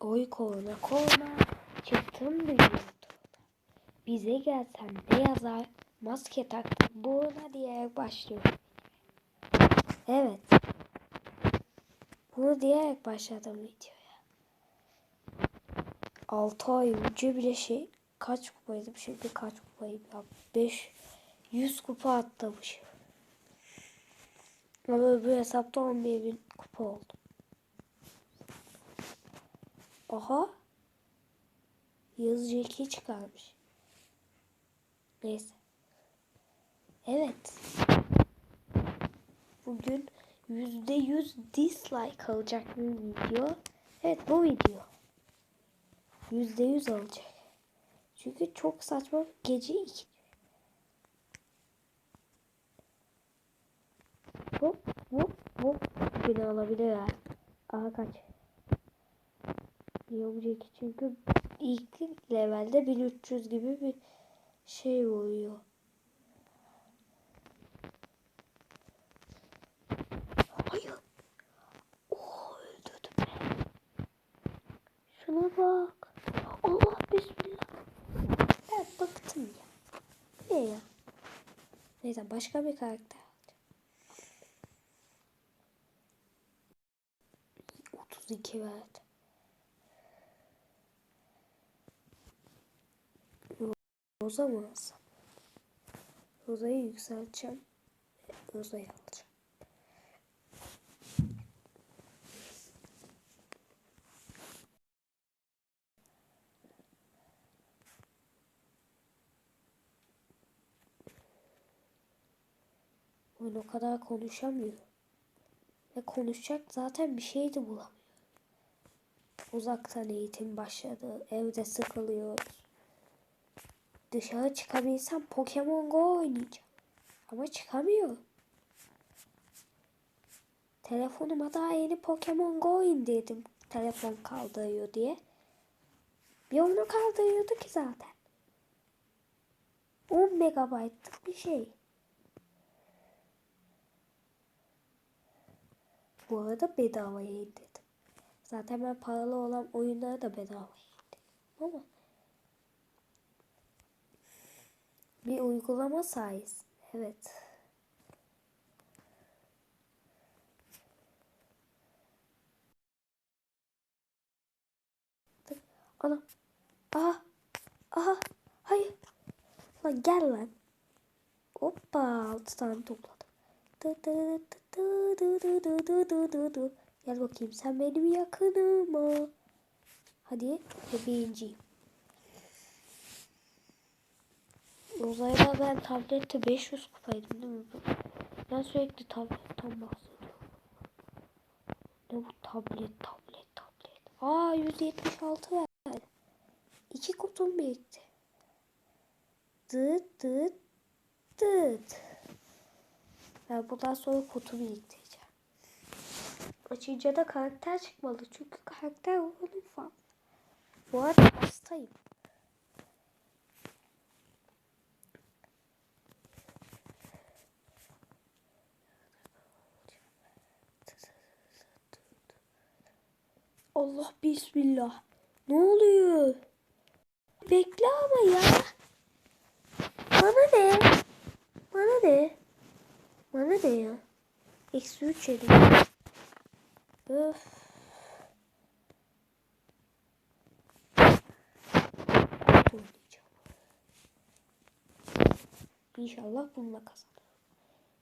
Oy korna korna çıktım bir yurtuna. Bize gelsen ne yazar maske taktım buruna diyerek başlıyor. Evet. Bunu diyerek başladım videoya. 6 ay önce bile şey kaç kupaydım şimdi kaç kupayım ya 5 100 kupa atlamışım. Ama öbür hesapta 11 bin kupa oldu. Aha. Yazıcı 2 çıkarmış. Neyse. Evet. Bugün %100 dislike alacak bir video. Evet bu video. %100 alacak. Çünkü çok saçma gece 2. Hop hop hop. Beni alabilir ha. Aha kaç. Yavrucak çünkü ilk levelde 1300 gibi bir şey oluyor. Hayır. Oh öldürdüm ben. Şuna bak. Allah bismillah. Ben bıktım ya. Ne ya? Neyse başka bir karakter. alacağım. 32 verdi. Roza mı alsam? Roza'yı yükselteceğim. Roza'yı alacağım. Oyun o kadar konuşamıyor. Ve konuşacak zaten bir şey de bulamıyor. Uzaktan eğitim başladı. Evde sıkılıyoruz. Dışarı çıkabilsem Pokemon Go oynayacağım. Ama çıkamıyor. Telefonuma daha yeni Pokemon Go indirdim. Telefon kaldırıyor diye. Bir onu kaldırıyordu ki zaten. 10 megabaytlık bir şey. Bu arada bedavaya indirdim. Zaten ben paralı olan oyunları da bedavaya indirdim. Ama bir uygulama sayesinde. Evet. Ana. Aha. Aha. Hayır. Lan gel lan. Hoppa. Altı tane topladım. Dı dı dı dı dı dı dı dı dı. Gel bakayım sen benim yakınıma. Hadi bebeğinciyim. Uzayda ben tablette 500 kupaydım değil mi? Ben sürekli tabletten bahsediyorum. Ne bu tablet tablet tablet. Aa 176 verdi. İki kutum birikti. Dıt dıt dıt. Ben bundan sonra kutu biriktireceğim. Açınca da karakter çıkmalı. Çünkü karakter onun fazla. Bu arada hastayım. Allah bismillah. Ne oluyor? Bekle ama ya. Bana ne? Bana ne? Bana ne ya? Eksi üç yedim. Öf. İnşallah bununla kazanırım.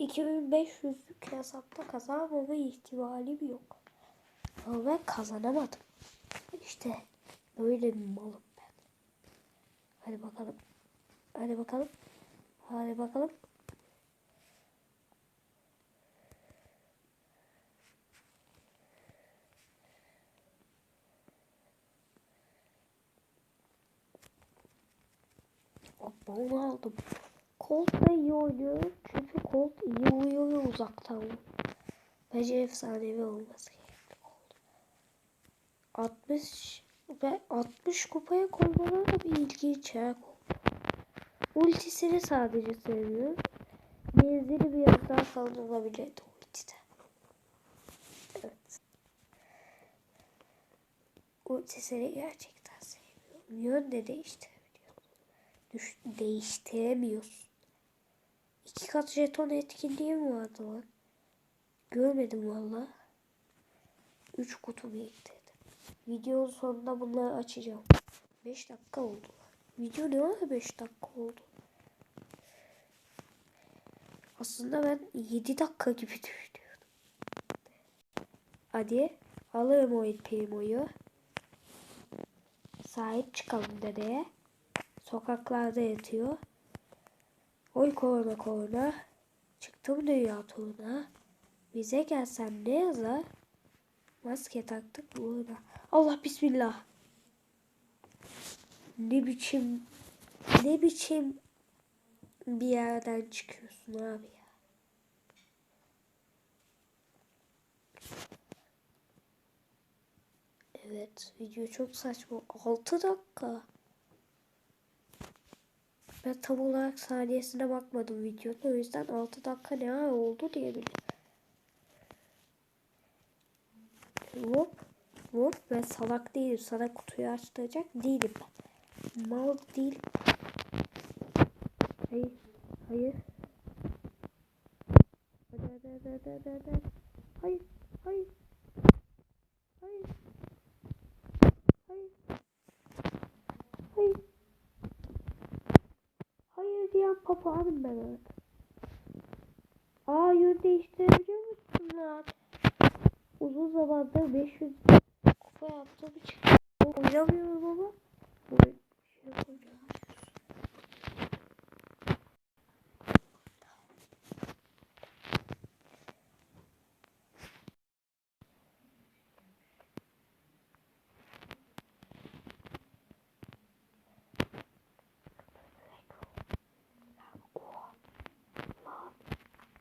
2500'lük hesapta kazanmama ihtimalim yok. Ama ben kazanamadım. İşte böyle bir malım ben. Hadi bakalım. Hadi bakalım. Hadi bakalım. Onu aldım. Colt da iyi oynuyor. Çünkü Colt iyi uyuyor uzaktan. Bence efsanevi olması. 60 ve 60 kupaya koymaları da bir ilginç ya. Ultisini sadece seviyor. Menzili biraz daha fazla olabilirdi ultide. Evet. Sesleri gerçekten sevmiyorum. Yön de değiştirebiliyorsun. Düş değiştiremiyorsun. İki kat jeton etkinliği mi vardı lan? Görmedim valla. Üç kutu biriktirdim. Videonun sonunda bunları açacağım. 5 dakika oldu. Video ne ara 5 dakika oldu? Aslında ben 7 dakika gibi düşünüyordum. Hadi alırım o El Primo'yu. Sahip çıkalım dedeye. Sokaklarda yatıyor. Oy korona korona. Çıktım dünya turuna. Bize gelsen ne yazar? Maske taktık burada. Allah bismillah. Ne biçim ne biçim bir yerden çıkıyorsun abi. Evet video çok saçma. 6 dakika. Ben tam olarak saniyesine bakmadım videonun. O yüzden 6 dakika ne oldu diyebilirim. Hop. Hop. Ben salak değilim. Sana kutuyu açtıracak değilim. Mal değil. Hayır. Hayır. Hadi. Hayır. Hayır. Hayır. Hayır. Hayır. Hayır diyen papağanım ben orada. Aa yön değiştirebiliyor musun lan? Uzun zamandır 500 oynamıyorum ama böyle bir şey.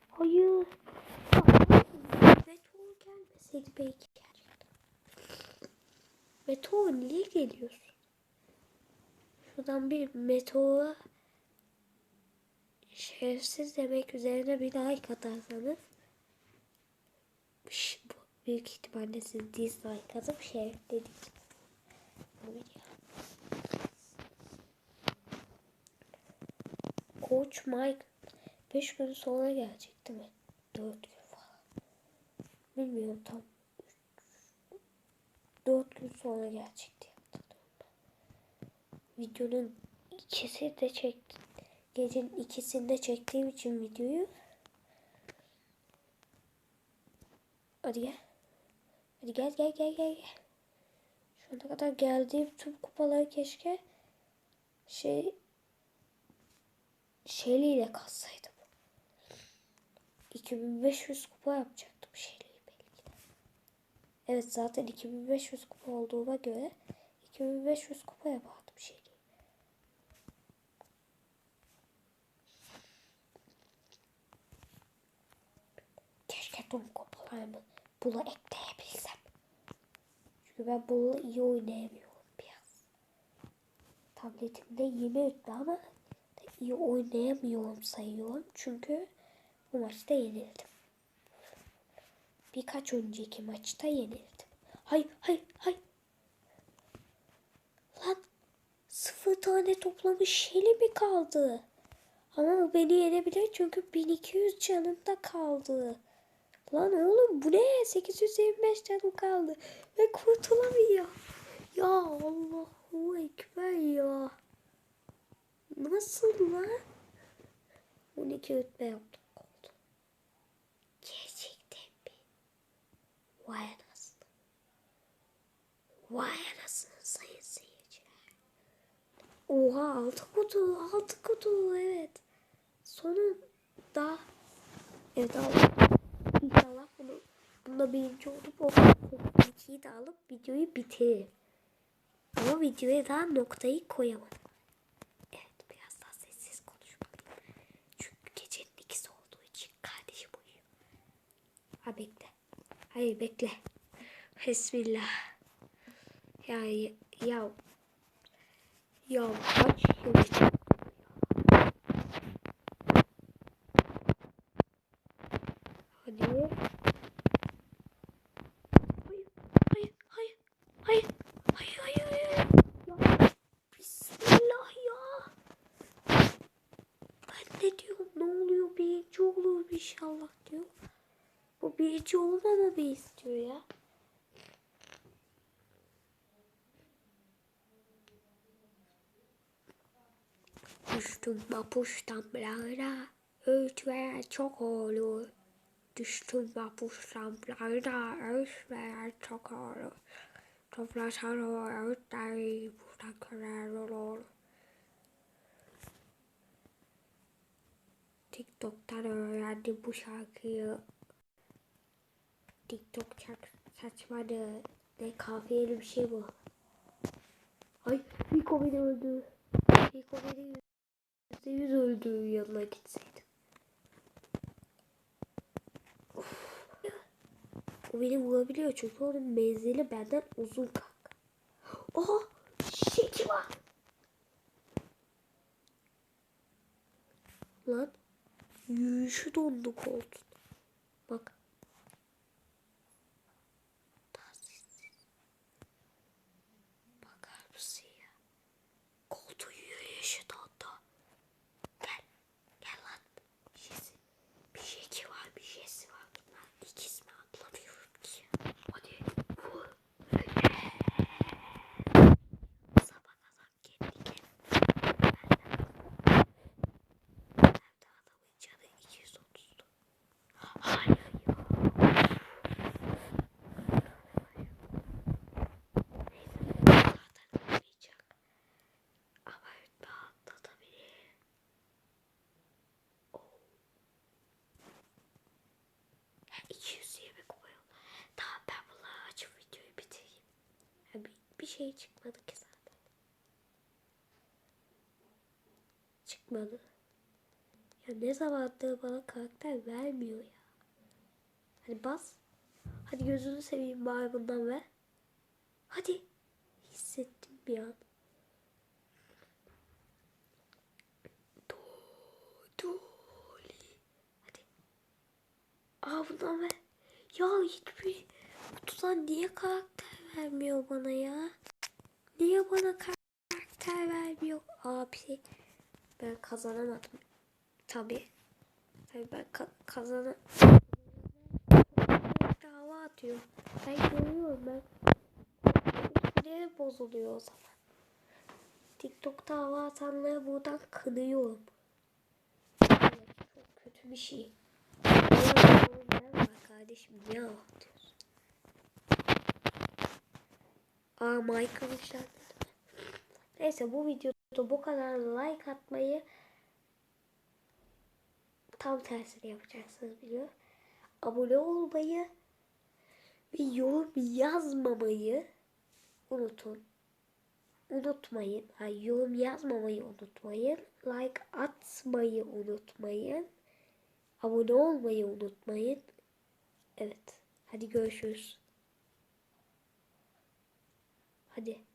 Hayır. Meteor gelmeseydi belki. Meteor niye geliyorsun? Şuradan bir meteora şerefsiz demek üzerine bir like atarsanız Şş, bu büyük ihtimalle siz dislike atıp şeref dedik. Coach Mike 5 gün sonra gelecek değil mi? 4 gün falan. Bilmiyorum tam. 4 gün sonra hatırlıyorum ben. Videonun ikisi de çektim. Gecenin ikisinde çektiğim için videoyu. Hadi gel. Hadi gel gel gel gel gel. Şu ana kadar geldiğim tüm kupaları keşke şey şeyliyle kalsaydım. 2500 kupa yapacaktım de. Evet zaten 2500 kupa olduğuma göre 2500 kupa yapardım şeyliği. Keşke tüm kupalarımı bula ekleyebilsem. Çünkü ben bunu iyi oynayamıyorum biraz. Tabletimde yeni yüklü ama iyi oynayamıyorum sayıyorum. Çünkü bu maçta yenildim. Birkaç önceki maçta yenildim. Hay hay hay. Lan sıfır tane toplamış Şeli mi kaldı? Ama o beni yenebilir çünkü 1200 canında kaldı. Lan oğlum bu ne? 825 canım kaldı. Ve kurtulamıyor. Ya Allahu Ekber ya. Nasıl lan? 12 rütbe yaptık oldu. Gerçekten mi? Vay anasını. Vay anasını sayın seyirciler. Oha altı kutu, altı kutu evet. Sonunda evet aldım. İnşallah bunu bunda birinci olup o ikiyi de alıp videoyu bitiririm. Ama videoya daha noktayı koyamadım. Evet biraz daha sessiz konuşmalıyım. Çünkü gecenin ikisi olduğu kardeşim uyuyor. Bekle. Hayır bekle. Bismillah. Ya ya ya kaç yıl Hadi. Hayır, hayır, hayır, hayır, hayır, hayır, hayır. Bismillah ya. Ne diyorum? Ne oluyor? Birinci oluyor bir şey takipçi olmamamı istiyor ya. Düştüm mapuş damlara, öğütler çok olur. Düştüm mapuş damlara, öğütler çok olur. Toplasan o öğütleri buradan kadar olur. TikTok'tan öğrendim bu şarkıyı. TikTok çok saçmadı. Ne kafiyeli bir şey bu. Ay Rico beni öldü. Rico beni yüzde yüz öldü yanına gitseydim. Of. O beni vurabiliyor çünkü onun menzili benden uzun kanka. Oha şeki var. Lan yürüyüşü dondu koltuğun. Bak. Daha sessiz. Bakar mısın ya? Koltuğun yürüyüşü dondu. Gel. Gel lan. Bir şeysi. Bir şey ki var. Bir şeysi var. Bunlar ikiz mi anlamıyorum ki. Hadi vur. Sabah adam kendi kendine. Nerede adamın canı 230'du. Hayır ya. Neyse zaten olmayacak. Ama ötme atlatabilir. Oh. 220 koyun. Tamam ben bunları açıp videoyu bitireyim. Ya bir, bir şey çıkmadı ki zaten. Çıkmadı. Ya ne zamandır bana karakter vermiyor ya. Hadi bas. Hadi gözünü seveyim bari bundan ver. Hadi. Hissettim bir an. Bundan ver. Ya hiçbir kutudan niye karakter vermiyor bana ya? Niye bana karakter vermiyor? Abi ben kazanamadım. Tabii. Tabii ben ka kazana dava atıyor. Ben görüyorum ben. Siniri bozuluyor o zaman. TikTok'ta hava atanları buradan kınıyorum. Evet, çok kötü bir şey. Ne var kardeşim ne Aa Michael işte. Neyse bu videoda bu kadar like atmayı tam tersini yapacaksınız biliyor. Abone olmayı ve yorum yazmamayı unutun. Unutmayın. Hayır, yorum yazmamayı unutmayın. Like atmayı unutmayın. Abone olmayı unutmayın. Evet. Hadi görüşürüz. Hadi.